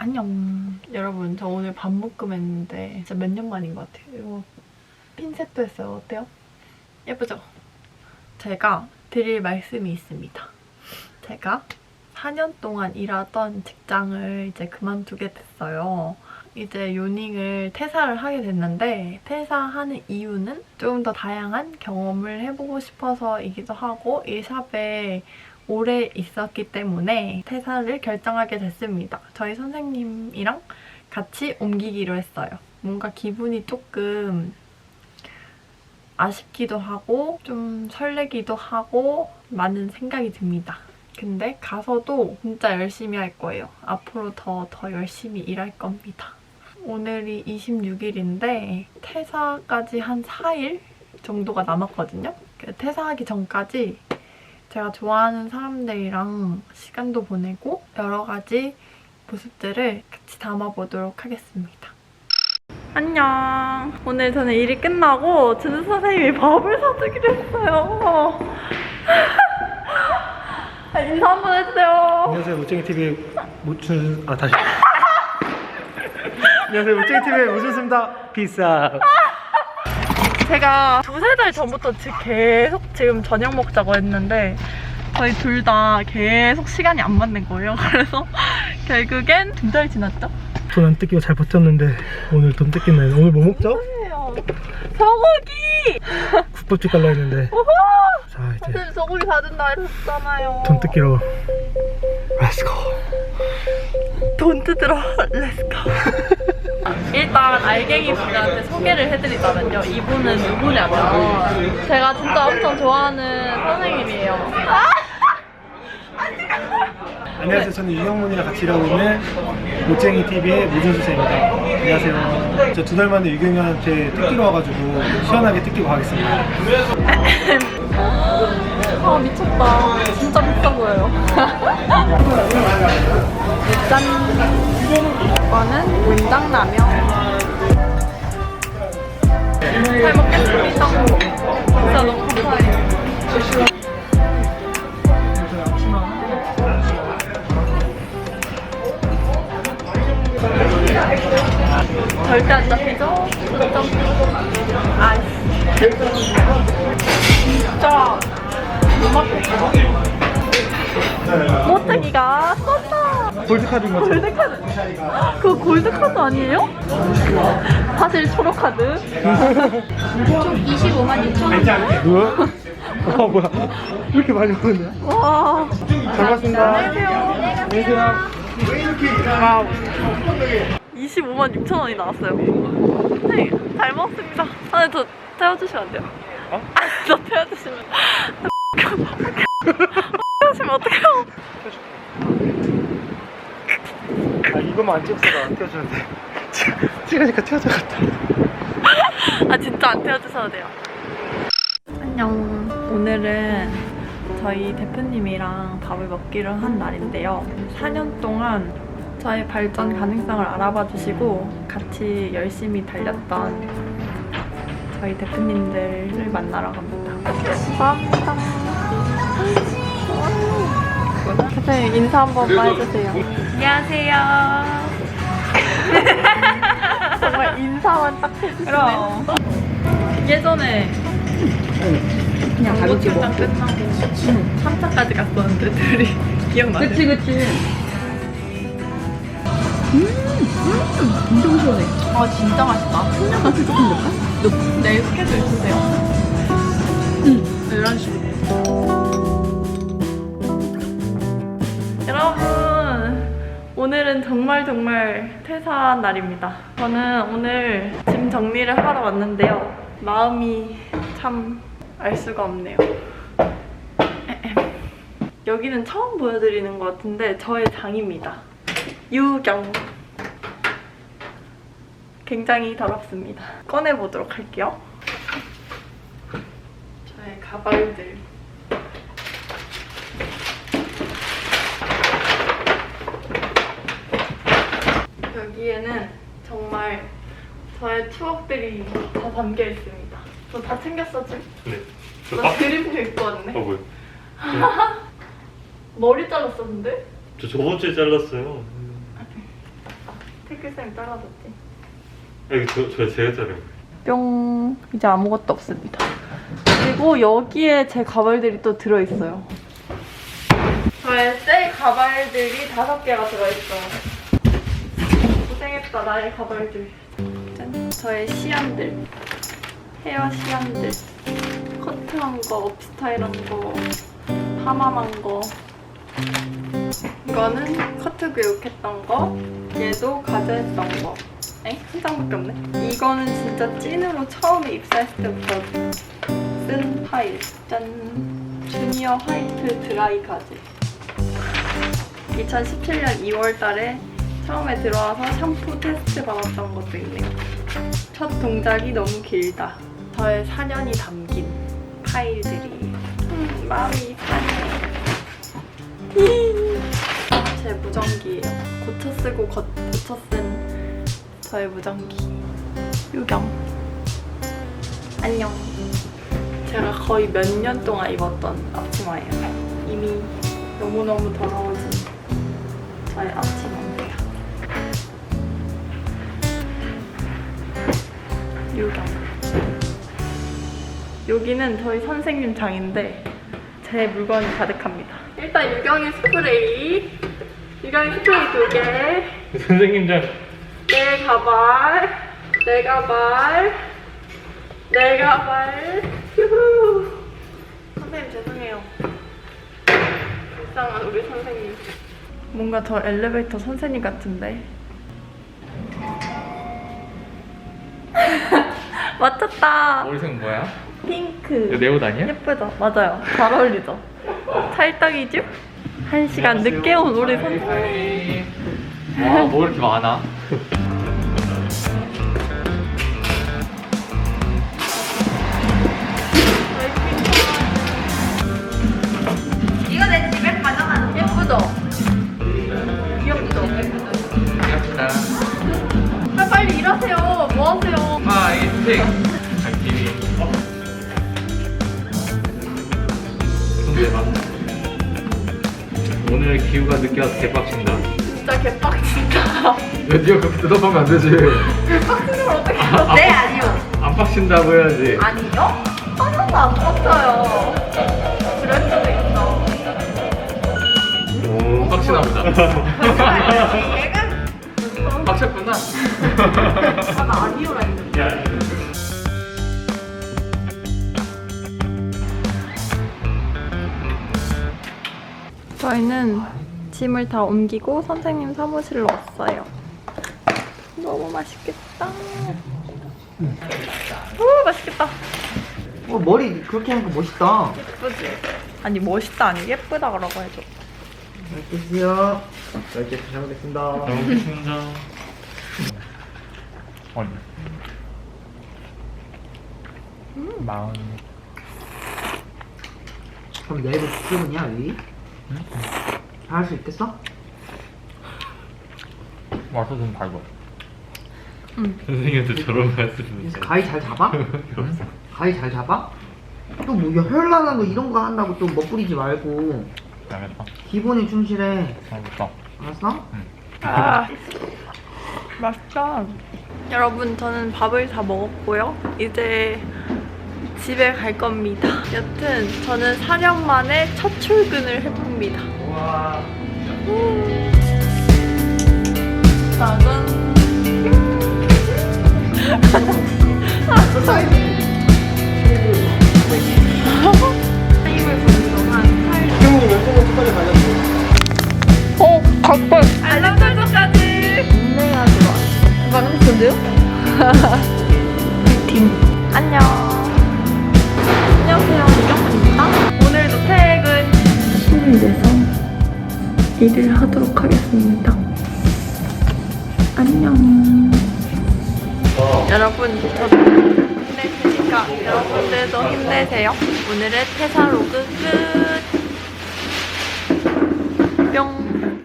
안녕. 여러분, 저 오늘 반묶음 했는데 진짜 몇 년 만인 것 같아요. 이거 핀셋도 했어요. 어때요? 예쁘죠? 제가 드릴 말씀이 있습니다. 제가 4년 동안 일하던 직장을 이제 그만두게 됐어요. 이제 요닝을 퇴사를 하게 됐는데 퇴사하는 이유는 좀더 다양한 경험을 해보고 싶어서 이기도 하고 이 샵에 오래 있었기 때문에 퇴사를 결정하게 됐습니다. 저희 선생님이랑 같이 옮기기로 했어요. 뭔가 기분이 조금 아쉽기도 하고 좀 설레기도 하고 많은 생각이 듭니다. 근데 가서도 진짜 열심히 할 거예요. 앞으로 더더 열심히 일할 겁니다. 오늘이 26일인데 퇴사까지 한 4일 정도가 남았거든요. 그 퇴사하기 전까지 제가 좋아하는 사람들이랑 시간도 보내고 여러 가지 모습들을 같이 담아보도록 하겠습니다. 안녕. 오늘 저는 일이 끝나고 준수 선생님이 밥을 사주기로 했어요. 아, 인사 한번 해주세요. 안녕하세요 우쟁이 TV의 무춘 아 다시 안녕하세요 우쟁이 TV의 무춘수입니다 비싸 제가 두세 달 전부터 지- 계속 지금 저녁 먹자고 했는데 저희 둘 다 계속 시간이 안 맞는 거예요. 그래서 결국엔 두 달 지났죠? 돈 안 뜯기고 잘 버텼는데 오늘 돈 뜯겠나요 오늘 뭐 먹죠? 소고기! 국밥집 갈라 했는데! 자 이제 선생님 소고기 사준다 했었잖아요. 돈 뜯기로 렛츠고 돈 뜯으러 렛츠고. 일단 알갱이 분한테 소개를 해드리자면요. 이분은 누구냐면 제가 진짜 엄청 좋아하는 선생님이에요. 안녕하세요 저는 유경문이랑 같이 일하고 있는 우쟁이 TV의 무준수 쌤입니다 안녕하세요 저 두 달 만에 유경이한테 뜯기로 와가지고 시원하게 뜯기고 가겠습니다 아 미쳤다. 진짜 비싸 보여요. 짠. 이거는 문장라면. 잘 먹겠습니다. 진짜 너무 감사해요. 절대 안 잡히죠? 아이씨. 진짜 못 맞겠어. 모트기가 썼다. 골드카드인 거죠? 골드카드. 그거 골드카드 아니에요? 사실 초록카드. 25만 6천 뭐야? 아 뭐야 왜 이렇게 많이 오냐 와. 잘 봤습니다 안녕하세요. 안녕하세요 와우. 25만 6천 원이 나왔어요. 네, 잘 먹었습니다. 아, 네, 저 태워주시면 안 돼요? 어? 아, 저 태워주시면. 태워주시면 어떡해요? 아 이거만 안 찍었어도 안 띄워주는데 찍으니까 띄워져 같다 아 진짜 안 태워주셔도 돼요. 안녕. 오늘은 저희 대표님이랑 밥을 먹기로 한 날인데요. 4년 동안 저의 발전 가능성을 알아봐 주시고 같이 열심히 달렸던 저희 대표님들을 만나러 갑니다. 감사합니다. 대표님 인사 한 번만 해주세요. 안녕하세요. 정말 인사만 딱 해주시네. 예전에 그냥 가볍게 먹고 끝나고 3차까지 갔었는데 둘이 기억나요? 그치 그치 엄청 시원해 아 진짜 맛있다. 청량가스 조금 넣을까? 내일 스케줄 있으세요? 응 11시부터 여러분 오늘은 정말 정말 퇴사 날입니다. 저는 오늘 짐 정리를 하러 왔는데요. 마음이 참 알 수가 없네요. 여기는 처음 보여드리는 것 같은데 저의 장입니다 유경 굉장히 더럽습니다 꺼내보도록 할게요 저의 가발들 여기에는 정말 저의 추억들이 다 담겨 있습니다. 저다 챙겼어 지금? 네. 나 드림표 입고 왔네. 어 뭐야? 머리 잘랐었는데? 저 저번 주에 잘랐어요. 필기쌤 잘라줬지. 여기 저, 저 제가 자른 뿅 이제 아무것도 없습니다. 그리고 여기에 제 가발들이 또 들어있어요. 저의 셀 가발들이 다섯 개가 들어있어요. 고생했다 나의 가발들. 짠 저의 시안들 헤어 시안들 커트한 거 업스타일한 거 파마한 거 이거는 커트 교육했던 거 얘도 가제했던 거 엥? 한 장밖에 없네. 이거는 진짜 찐으로 처음에 입사했을 때부터 쓴 파일. 짠. 주니어 화이트 드라이 가지. 2017년 2월 달에 처음에 들어와서 샴푸 테스트 받았던 것도 있네요. 첫 동작이 너무 길다. 저의 사년이 담긴 파일들이. 음, 마음이. 제 무전기예요. 고쳐 쓰고 거, 고쳐 쓴 저의 무전기. 유경. 안녕. 제가 거의 몇 년 동안 입었던 앞치마예요. 이미 너무너무 더러워진 저의 앞치마입니다. 유경. 여기는 저희 선생님 장인데 제 물건이 가득합니다. 일단 유경의 스프레이. 유경의 스프레이 두 개. 선생님 장 내 가발, 내 가발, 내 가발. 휴후. 선생님 죄송해요. 불쌍한 우리 선생님. 뭔가 저 엘리베이터 선생님 같은데. 맞췄다. 머리색 뭐야? 핑크. 이거 내옷 아니야? 예쁘죠? 맞아요. 잘 어울리죠? 찰떡이죠? 한 시간 늦게 온 우리 선생님. 와, 뭐 이렇게 많아? 맞나? 오늘 기후가 늦게 와서 개빡친다. 진짜 개빡친다. 야, 니가 그렇게 대답하면 안 되지. 개빡치는 걸 어떻게 해요? 네, 아니요. 안 빡친다고 해야지. 아니요? 하나도 안 빡쳐요. 그럴 수도 있어. 오, 빡치나 보다. 얘가 빡쳤구나. 하나 아니오라 했는데. 저희는 짐을 다 옮기고 선생님 사무실로 왔어요. 너무 맛있겠다. 오, 맛있겠다. 어, 머리 그렇게 하니까 멋있다. 예쁘지? 아니, 멋있다 아니 예쁘다 그러고 해줘. 잘 드세요. 맛있게 잘 먹겠습니다. 잘 먹겠습니다. 얼마? 마흔. 그럼 내일부터 출근이야, 위? 할수 있겠어? 와서 좀 밟아. 응. 선생님한테 저런 말씀 가위 잘 잡아? 가위 잘 잡아? 또뭐 현란한 거 이런 거 한다고 또 멋부리지 말고 알겠다. 기본에 충실해. 알겠다. 알았어? 아, 맛있다. 여러분, 저는 밥을 다 먹었고요. 이제 집에 갈 겁니다. 여튼, 저는 4년 만에 첫 출근을 해봅니다. 와. 짜잔. 동안 형님 끝까지? 어. 알람 설정까지. 좋은데요? 안녕. 일을 하도록 하겠습니다. 안녕. 여러분, 저도 힘낼 테니까 여러분들도 힘내세요. 오늘의 퇴사 로그 끝. 뿅.